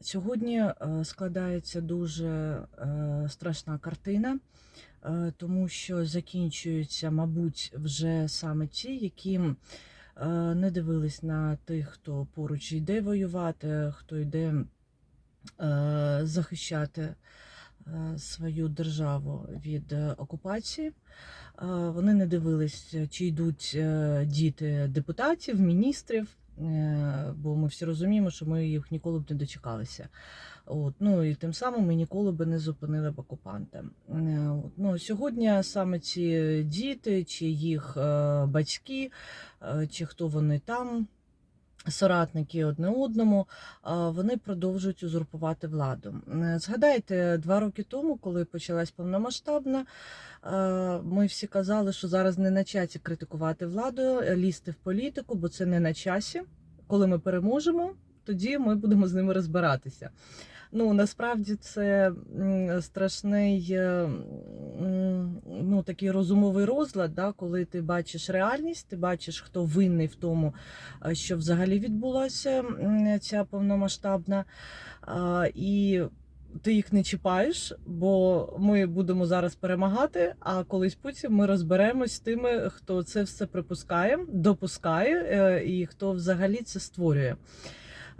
Сьогодні е, складається дуже е, страшна картина, е, тому що закінчуються, мабуть, вже саме ті, які не дивились на тих, хто поруч йде воювати, хто йде захищати свою державу від окупації. Вони не дивились, чи йдуть діти депутатів, міністрів. Е, Бо ми всі розуміємо, що ми їх ніколи б не дочекалися. От, ну і тим самим ми ніколи б не зупинили б окупанта. Е, от, ну, сьогодні саме ці діти, чи їх е, батьки, чи хто вони там, соратники одне одному, вони продовжують узурпувати владу. Згадайте, два роки тому, коли почалась повномасштабна, ми всі казали, що зараз не на часі критикувати владу, лізти в політику, бо це не на часі. Коли ми переможемо, тоді ми будемо з ними розбиратися. Ну насправді це страшний е, ну, такий розумовий розлад, да, коли ти бачиш реальність, ти бачиш, хто винний в тому, е, що взагалі відбулася ця повномасштабна. І ти їх не чіпаєш, бо ми будемо зараз перемагати. А колись потім ми розберемось з тими, хто це все припускає, допускає е, і хто взагалі це створює.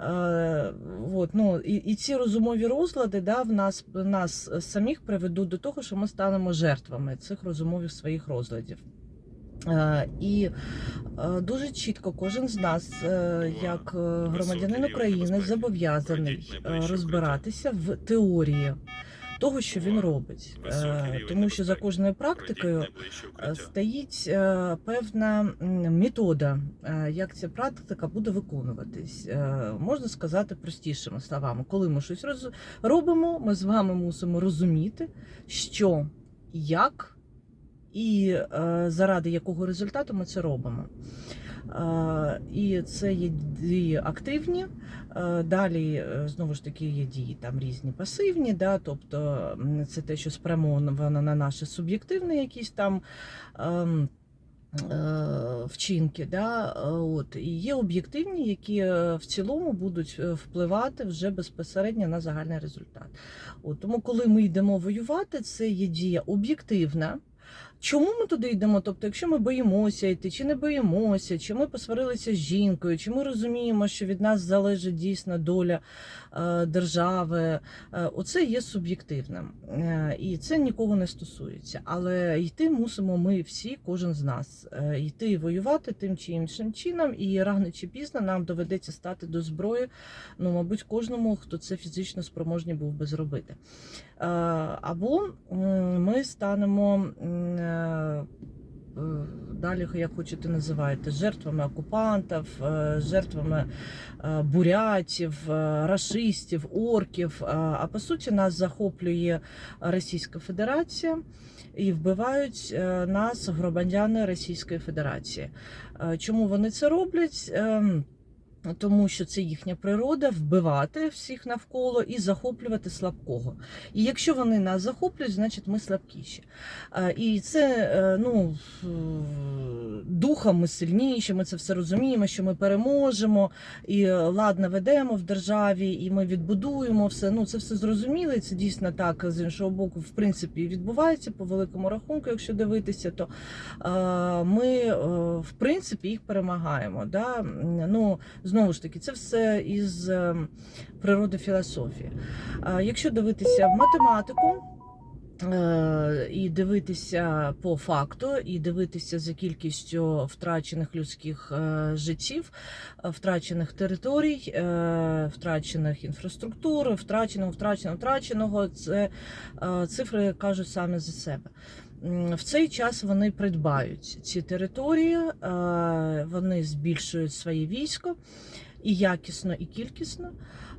Е, от, ну, і, і ці розумові розлади да, в нас, нас самих приведуть до того, що ми станемо жертвами цих розумових своїх розладів. Е, І е, дуже чітко кожен з нас, як громадянин України, зобов'язаний розбиратися в теорії того, що він робить, Е, тому що за кожною практикою е, стоїть е, певна метода, як ця практика буде виконуватись. Можна сказати простішими словами, коли ми щось роз... робимо, ми з вами мусимо розуміти, що як і заради якого результату ми це робимо. Е, І це є дії активні. Е, Далі е, знову ж таки є дії там різні пасивні, да, тобто це те, що спрямовано на наші суб'єктивні якісь там. ем, Вчинки, да, от і є об'єктивні, які в цілому будуть впливати вже безпосередньо на загальний результат. От тому, коли ми йдемо воювати, це є дія об'єктивна. Чому ми туди йдемо? Тобто, якщо ми боїмося йти, чи не боїмося, чи ми посварилися з жінкою, чи ми розуміємо, що від нас залежить дійсно доля держави, е, оце є суб'єктивним. Е, і це нікого не стосується. Але йти мусимо ми всі, кожен з нас, е, йти воювати тим чи іншим чином, і рано чи пізно нам доведеться стати до зброї. Ну, мабуть, кожному, хто це фізично спроможний був би зробити. Е, Або ми станемо е, е, далі, як хочете називаєте, жертвами окупантів, е, жертвами е, бурятів, расистів, орків. Е, А по суті, нас захоплює Російська Федерація. І вбивають е, нас громадяни Російської Федерації. Е, Чому вони це роблять? Тому що це їхня природа вбивати всіх навколо і захоплювати слабкого. І якщо вони нас захоплюють, значить ми слабкіші. І це е, ну, духом ми сильніші, ми це все розуміємо, що ми переможемо, і е, ладно ведемо в державі, і ми відбудуємо все. Ну це все зрозуміло, і це дійсно так з іншого боку, в принципі, відбувається по великому рахунку, якщо дивитися, то е, ми в принципі їх перемагаємо. Да? Ну, знову ж таки, це все із е, природи філософії. Якщо дивитися в математику. е, І дивитися по факту, і дивитися за кількістю втрачених людських е, життів, втрачених територій, втрачених інфраструктур, втраченого, втраченого, втраченого. Це цифри кажуть саме за себе. В цей час вони придбають ці території, е, вони збільшують своє військо і якісно, і кількісно.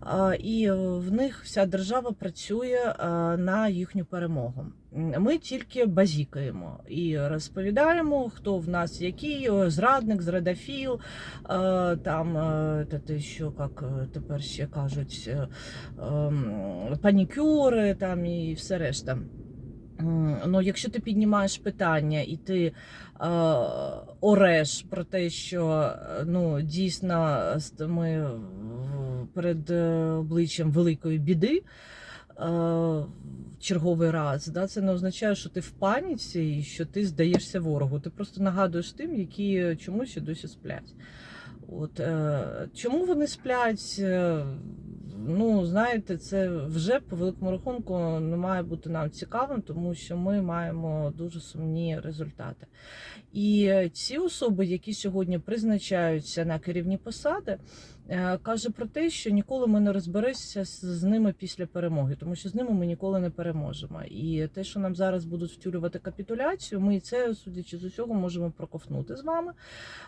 Е, І в них вся держава працює е, на їхню перемогу. Ми тільки базікаємо і розповідаємо, хто в нас який зрадник, зрадафіл, там та те, що як тепер ще кажуть, ем, панікюри там і все решта. Ну, якщо ти піднімаєш питання і ти е, ореш про те, що е, ну, дійсно ст- ми перед е, обличчям великої біди. е, Черговий раз, да, це не означає, що ти в паніці і що ти здаєшся ворогу. Ти просто нагадуєш тим, які чомусь ще досі сплять. От, е, чому вони сплять? Е, Ну, знаєте, це вже по великому рахунку не має бути нам цікавим, тому що ми маємо дуже сумні результати. І ці особи, які сьогодні призначаються на керівні посади, каже про те, що ніколи ми не розберемося з ними після перемоги, тому що з ними ми ніколи не переможемо. І те, що нам зараз будуть втюлювати капітуляцію, ми це, судячи з усього, можемо проковтнути з вами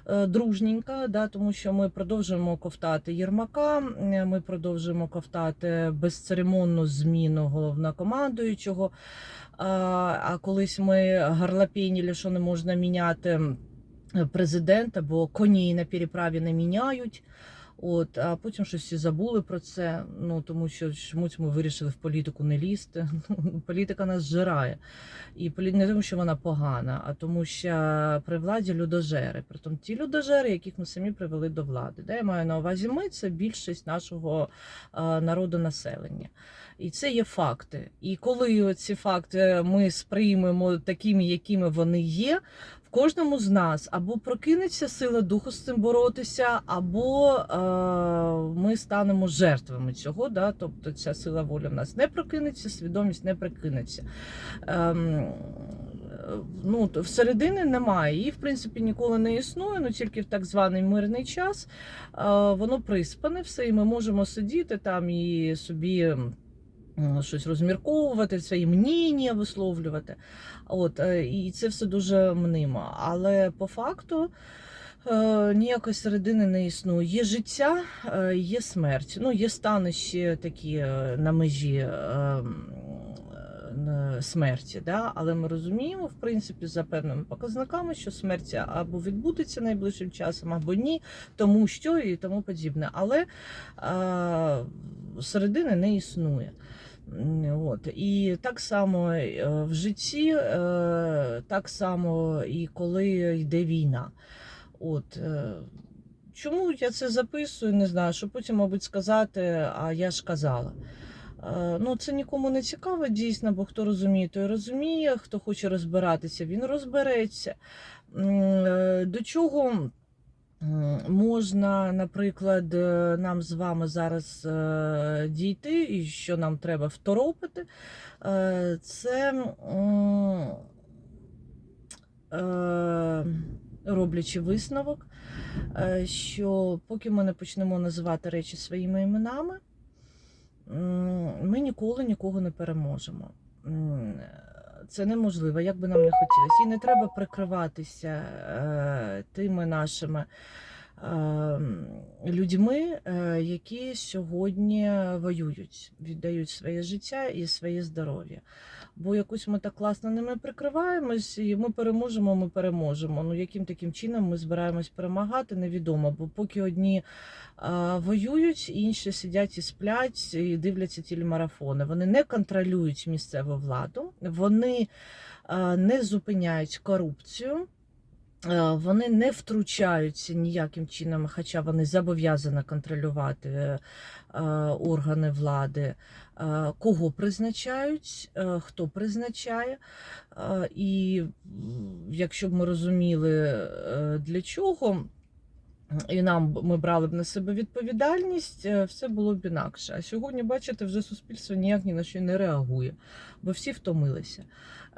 е, дружненько, да, тому що ми продовжуємо ковтати Єрмака, е, ми продовжуємо ковтати безцеремонну зміну головнокомандуючого. А колись ми гарлапініли, що не можна міняти президента, бо коні на переправі не міняють. От, а потім щось всі забули про це. Ну тому що чомусь ми вирішили в політику не лізти. Ну, Політика нас зжирає. І не тому, що вона погана, а тому, що при владі людожери. Притом ті людожери, яких ми самі привели до влади. Де я маю на увазі ми це більшість нашого народу населення. І це є факти. І коли ці факти ми сприймемо такими, якими вони є, в кожному з нас або прокинеться сила духу з цим боротися, або е, ми станемо жертвами цього. Да? Тобто ця сила волі в нас не прокинеться, свідомість не прокинеться. Ем, ну, всередини немає. Її, в принципі, ніколи не існує, ну тільки в так званий мирний час. Е, воно приспане все, і ми можемо сидіти там і собі. М, Щось розмірковувати, свої мнення висловлювати. От, е, і це все дуже мнимо. Але по факту е, ніякої середини не існує. Є життя, е, є смерть. Ну, є стани ще такі е, на межі е, е, смерті. Да? Але ми розуміємо, в принципі, за певними показниками, що смерть або відбудеться найближчим часом, або ні, тому що і тому подібне. Але е, середини не існує. От. І так само е, в житті, е, так само і коли йде війна. От. е, Чому я це записую, не знаю, щоб потім, мабуть, сказати, а я ж казала. Е, Ну, це нікому не цікаво, дійсно, бо хто розуміє, той розуміє, хто хоче розбиратися, він розбереться. Е, До чого можна, наприклад, е, нам з вами зараз е, дійти, і що нам треба второпити, Е, це роблячи висновок, що поки ми не почнемо називати речі своїми іменами, ми ніколи нікого не переможемо. Це неможливо, як би нам не хотілося. І не треба прикриватися е, тими нашими людьми, е, які сьогодні воюють, віддають своє життя і своє здоров'я. Бо якось ми так класно ними прикриваємось, і ми переможемо, ми переможемо. Ну яким таким чином ми збираємось перемагати, невідомо. Бо поки одні а, воюють, інші сидять і сплять і дивляться телемарафони. Вони не контролюють місцеву владу, вони а, не зупиняють корупцію. Е, Вони не втручаються ніяким чином, хоча вони зобов'язані контролювати е, е, органи влади, кого призначають, хто призначає. І якщо б ми розуміли, для чого. І нам ми брали б на себе відповідальність, все було б інакше. А сьогодні, бачите, вже суспільство ніяк ні на що не реагує, бо всі втомилися.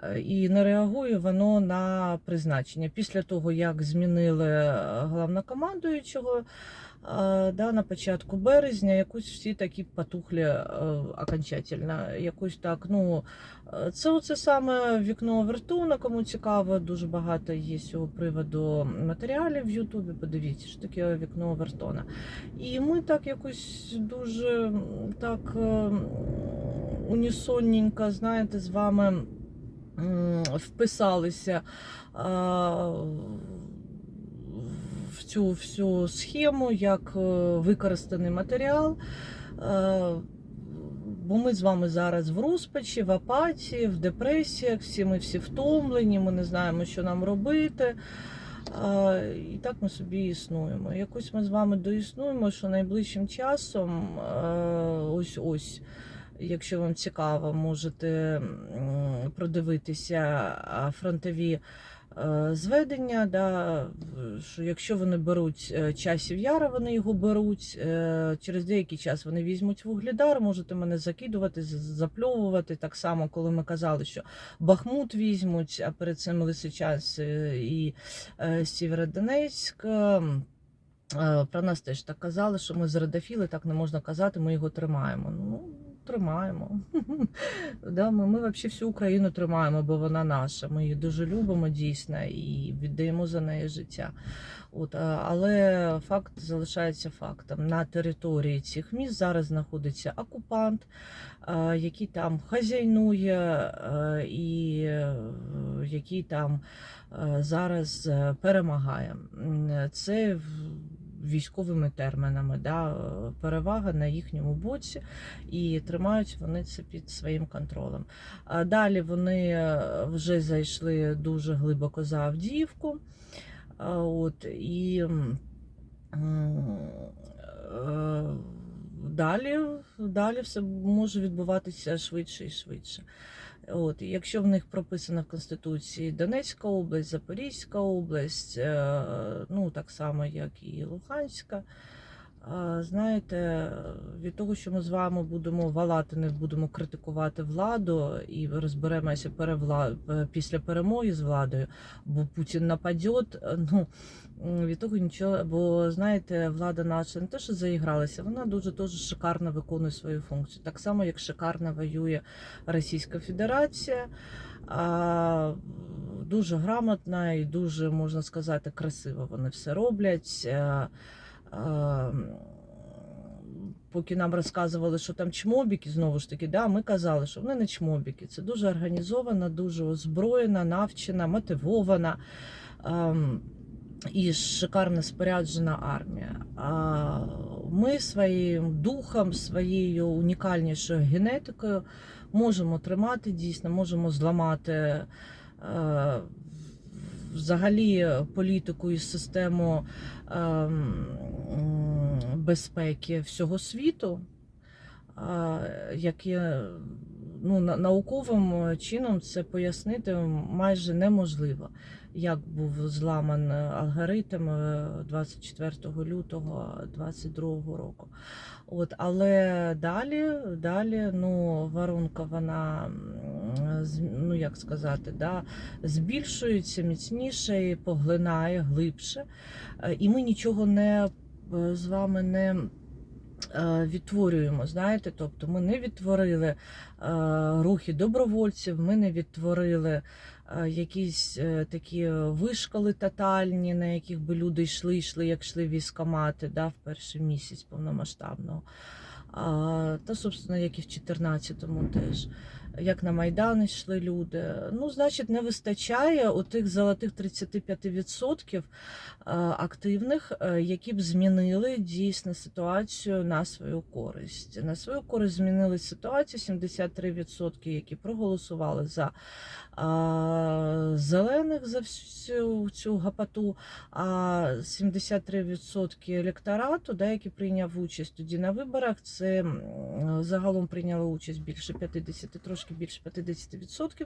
Е, І не реагує воно на призначення. Після того, як змінили е, головнокомандуючого е, да, на початку березня, якось всі такі потухлі е, окончательно. Якось так, ну, це оце саме вікно Вертуна, кому цікаво, дуже багато є з цього приводу матеріалів в Ютубі. Подивіться, що таке вікно Вертона. І ми так якось дуже так унісонненько, знаєте, з вами вписалися в цю всю схему, як е, використаний матеріал. Е, Бо ми з вами зараз в розпачі, в апатії, в депресіях, всі ми всі втомлені, ми не знаємо, що нам робити. І так ми собі існуємо. Якось ми з вами доіснуємо, що найближчим часом е, ось ось. Якщо вам цікаво, можете продивитися фронтові е, зведення. Да, що якщо вони беруть е, часів яра, вони його беруть. е, Через деякий час вони візьмуть вугледар, можете мене закидувати, запльовувати. Так само, коли ми казали, що Бахмут візьмуть, а перед цим Лисичанськ і Сєвєродонецьк. Про нас теж так казали, що ми зрадафіли, так не можна казати, ми його тримаємо. Ну, тримаємо. Да, ми, ми взагалі всю Україну тримаємо, бо вона наша. Ми її дуже любимо дійсно і віддаємо за неї життя. От, але факт залишається фактом. На території цих міст зараз знаходиться окупант, який там хазяйнує е, і е, який там е, зараз перемагає. Це військовими термінами, да, е, перевага на їхньому боці, і тримають вони це під своїм контролем. А далі вони е, вже зайшли дуже глибоко за Авдіївку. От, і е, далі, далі все може відбуватися швидше і швидше. От, якщо в них прописано в Конституції Донецька область, Запорізька область, е, ну так само, як і Луганська. Знаєте, від того, що ми з вами будемо валати, не будемо критикувати владу і розберемося перевла... е, після перемоги з владою, бо Путін нападе, ну від того нічого. Бо знаєте, влада наша не те, що заігралася, вона дуже дуже шикарно виконує свою функцію. Так само, як шикарно воює Російська Федерація. А, Дуже грамотно і дуже можна сказати красиво вони все роблять. Поки нам розказували, що там чмобіки, знову ж таки, да, ми казали, що вони не чмобіки. Це дуже організована, дуже озброєна, навчена, мотивована ем, і шикарно споряджена армія. А ми своїм духом, своєю унікальнішою генетикою можемо тримати дійсно, можемо зламати е, взагалі політику і систему ем, безпеки всього світу, а, яке ну, науковим чином це пояснити майже неможливо, як був зламан алгоритм е, 24 лютого 2022 року. От, але далі, далі ну, воронка, вона ну, як сказати, да, збільшується міцніше, поглинає глибше. Е, І ми нічого не е, з вами не е, відтворюємо. Знаєте, тобто ми не відтворили рухи добровольців, ми не відтворили якісь такі вишколи тотальні, на яких би люди йшли, йшли, як йшли військомати да, в перший місяць повномасштабного. Та, собственно, як і в 14-му теж. Як на Майдан йшли люди. Ну, значить, не вистачає отих золотих 35% е, активних, е, які б змінили дійсно ситуацію на свою користь. На свою користь змінили ситуацію 73%, які проголосували за а, зелених за всю цю гапату, а 73% електорату, да, який прийняв участь тоді на виборах, це загалом прийняли участь більше 50, трошки більше 50%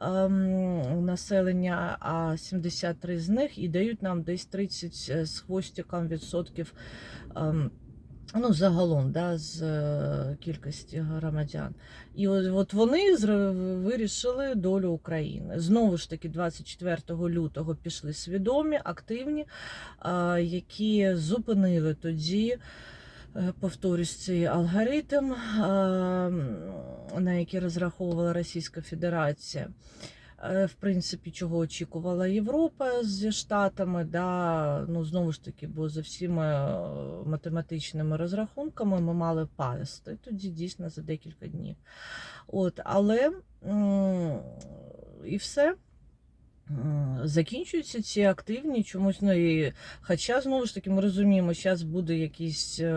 ем, населення, а 73 з них і дають нам десь 30 з хвостиком відсотків. ем, Ну, загалом, да, з е, кількості громадян. І от, от вони вирішили долю України. Знову ж таки, 24 лютого пішли свідомі, активні, які зупинили тоді, е, повторюсь, цей алгоритм, на який розраховувала Російська Федерація. Е, В принципі, чого очікувала Європа зі Штатами, да, ну знову ж таки, бо за всіми е, математичними розрахунками ми мали пасти тоді дійсно за декілька днів. От, але і все. Закінчуються ці активні чомусь. Ну, і, хоча, знову ж таки, ми розуміємо, зараз буде якийсь е,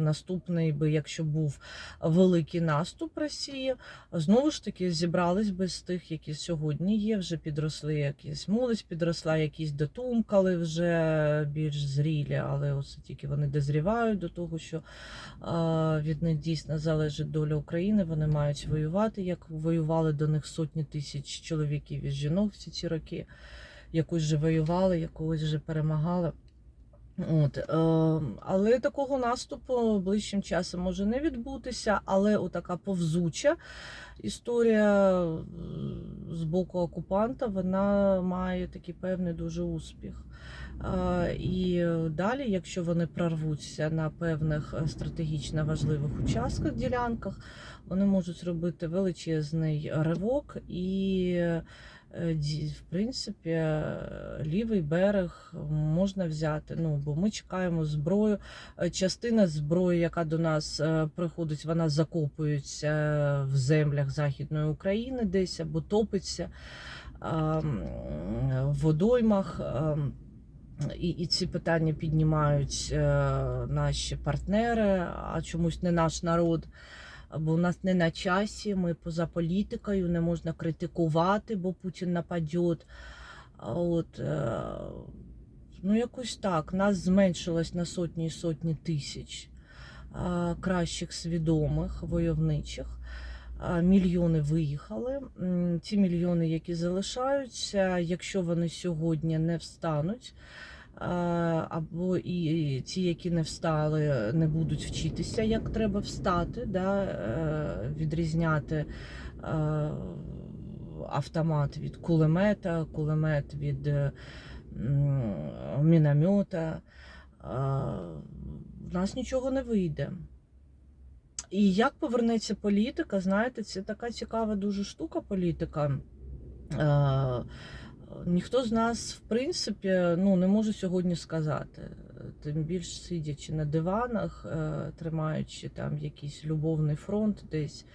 наступний, би, якщо був великий наступ Росії, знову ж таки зібрались би з тих, які сьогодні є, вже підросли якісь молодь підросла, якісь дотумкали вже більш зрілі, але ось тільки вони дозрівають до того, що від них дійсно залежить доля України. Вони мають воювати, як воювали до них сотні тисяч чоловіків і жінок всі ці роки. Якось же воювали, якогось же перемагали. От, е, але такого наступу ближчим часом може не відбутися, але отака повзуча історія е, з боку окупанта вона має такий певний дуже успіх. Е, І далі, якщо вони прорвуться на певних е, стратегічно важливих участках, ділянках, вони можуть зробити величезний ривок і. Е, В принципі, е, лівий берег можна взяти. Ну бо ми чекаємо зброю. Е, Частина зброї, яка до нас приходить, вона закопується в землях Західної України десь або топиться в водоймах. І, і ці питання піднімають наші партнери, а чомусь не наш народ. Бо у нас не на часі, ми поза політикою, не можна критикувати, бо Путін нападе. От, е, ну, якось так. Нас зменшилось на сотні і сотні тисяч кращих свідомих войовничих. Мільйони виїхали. Ті мільйони, які залишаються, якщо вони сьогодні не встануть, або і ті, які не встали, не будуть вчитися, як треба встати, да, е, відрізняти е, автомат від кулемета, кулемет від е, міномета. Е, В нас нічого не вийде. І як повернеться політика, знаєте, це така цікава дуже штука політика. Ніхто з нас, в принципі, ну, не може сьогодні сказати. Тим більш сидячи на диванах, е, тримаючи там якийсь любовний фронт десь.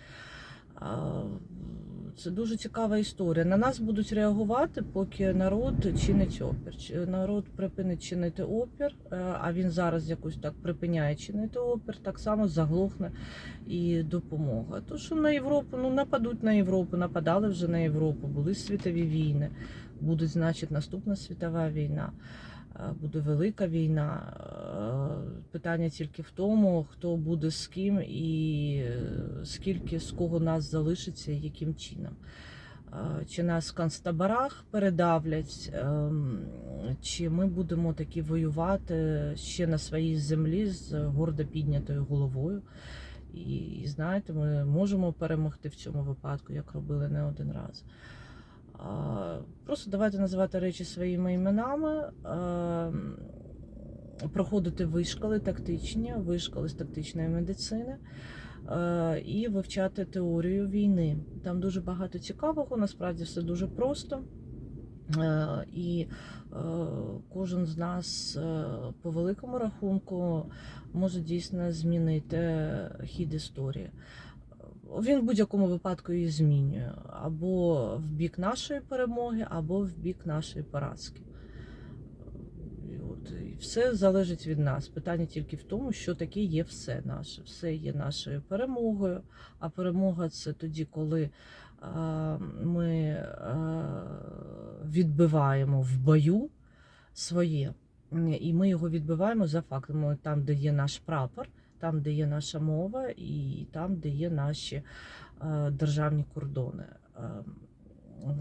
Це дуже цікава історія. На нас будуть реагувати, поки народ чинить опір. Народ припинить чинити опір, е, а він зараз якось так припиняє чинити опір, так само заглохне і допомога. То, що на Європу, ну нападуть на Європу, нападали вже на Європу, були світові війни, буде, значить, наступна світова війна. е, Буде велика війна. Е, Питання тільки в тому, хто буде з ким і скільки з кого нас залишиться, яким чином. Е, Чи нас в концтаборах передавлять, ем, чи ми будемо таки воювати ще на своїй землі з гордо піднятою головою. І знаєте, ми можемо перемогти в цьому випадку, як робили не один раз. Просто давайте називати речі своїми іменами, проходити вишколи тактичні, вишколи з тактичної медицини і вивчати теорію війни. Там дуже багато цікавого, насправді все дуже просто. І кожен з нас е, по великому рахунку може дійсно змінити хід історії. Він в будь-якому випадку її змінює або в бік нашої перемоги, або в бік нашої поразки. І от, і все залежить від нас. Питання тільки в тому, що таке є все наше. Все є нашою перемогою. А перемога це тоді, коли а, ми а, відбиваємо в бою своє. І ми його відбиваємо за фактом, там, де є наш прапор, там, де є наша мова, і там, де є наші е, державні кордони. Е,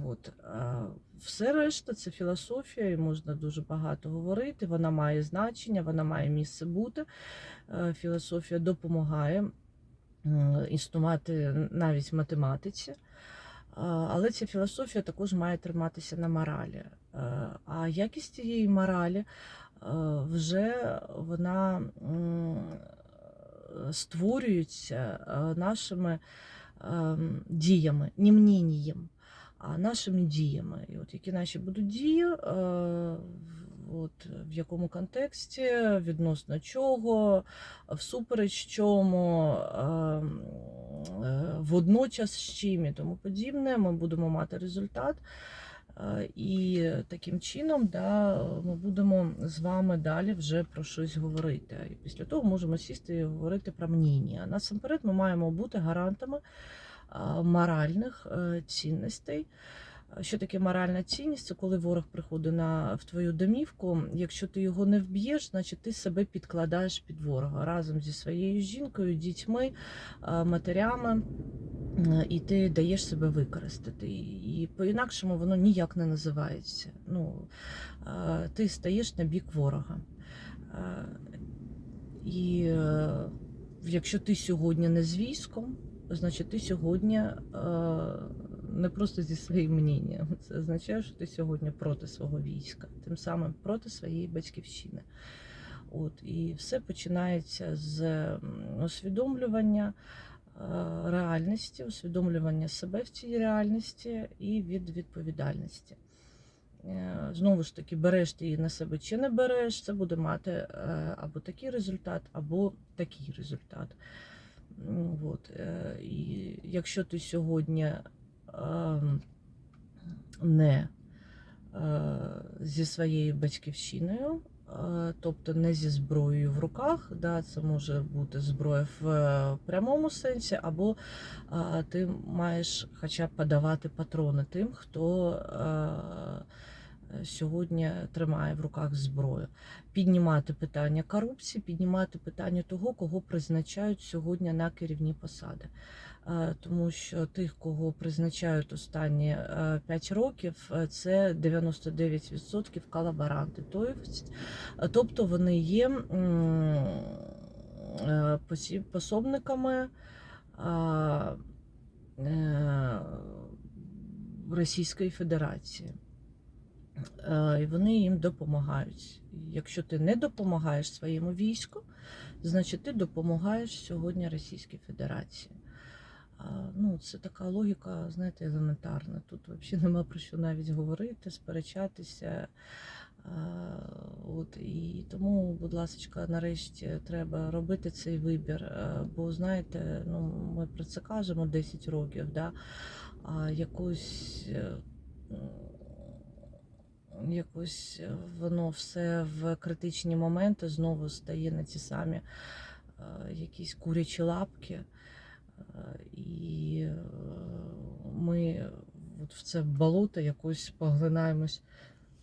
От. е, Все решта це філософія, і можна дуже багато говорити. Вона має значення, вона має місце бути. Е, Філософія допомагає існувати навіть в математиці. Але ця філософія також має триматися на моралі. А якість цієї моралі вже вона м, створюється е, нашими ем, діями, не мнінням, а нашими діями. І от які наші будуть дії, е, от, в якому контексті, відносно чого, всупереч чому, ем, е, водночас з чим і тому подібне, ми будемо мати результат. Е, І таким чином да, ми будемо з вами далі вже про щось говорити. І після того можемо сісти і говорити про мнення. Насамперед, ми маємо бути гарантами е, моральних е, цінностей. Що таке моральна цінність? Це коли ворог приходить на в твою домівку. Якщо ти його не вб'єш, значить ти себе підкладаєш під ворога разом зі своєю жінкою, дітьми, матерями, і ти даєш себе використати. І по-інакшому воно ніяк не називається. Ну, ти стаєш на бік ворога. І е, якщо ти сьогодні не з військом, значить ти сьогодні е, не просто зі своїм мненням. Це означає, що ти сьогодні проти свого війська, тим самим проти своєї батьківщини. От, і все починається з усвідомлювання е, реальності, усвідомлювання себе в цій реальності і від відповідальності. Е, Знову ж таки, береш ти її на себе чи не береш, це буде мати е, або такий результат, або такий результат. От. І якщо ти сьогодні не е, зі своєю батьківщиною, е, тобто не зі зброєю в руках, да, це може бути зброя в е, прямому сенсі, або ти маєш хоча б подавати патрони тим, хто сьогодні тримає в руках зброю. Піднімати питання корупції, піднімати питання того, кого призначають сьогодні на керівні посади. Е, Тому що тих, кого призначають останні 5 років, е, це 99% колаборанти. Тобто вони є е, пособниками е, Російської Федерації. Е, І вони їм допомагають. Якщо ти не допомагаєш своєму війську, значить ти допомагаєш сьогодні Російській Федерації. Ну, це така логіка, знаєте, елементарна. Тут взагалі нема про що навіть говорити, сперечатися. От, і тому, будь ласка, нарешті треба робити цей вибір. Е, Бо знаєте, ну, ми про це кажемо 10 років, да? а якось. Е, Якось воно все в критичні моменти знову стає на ті самі е, якісь курячі лапки. Е, І е, ми от в це болото якось поглинаємось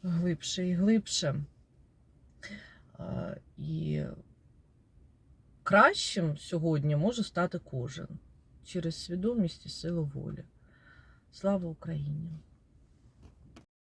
глибше і глибше. Е, І кращим сьогодні може стати кожен через свідомість і силу волі. Слава Україні!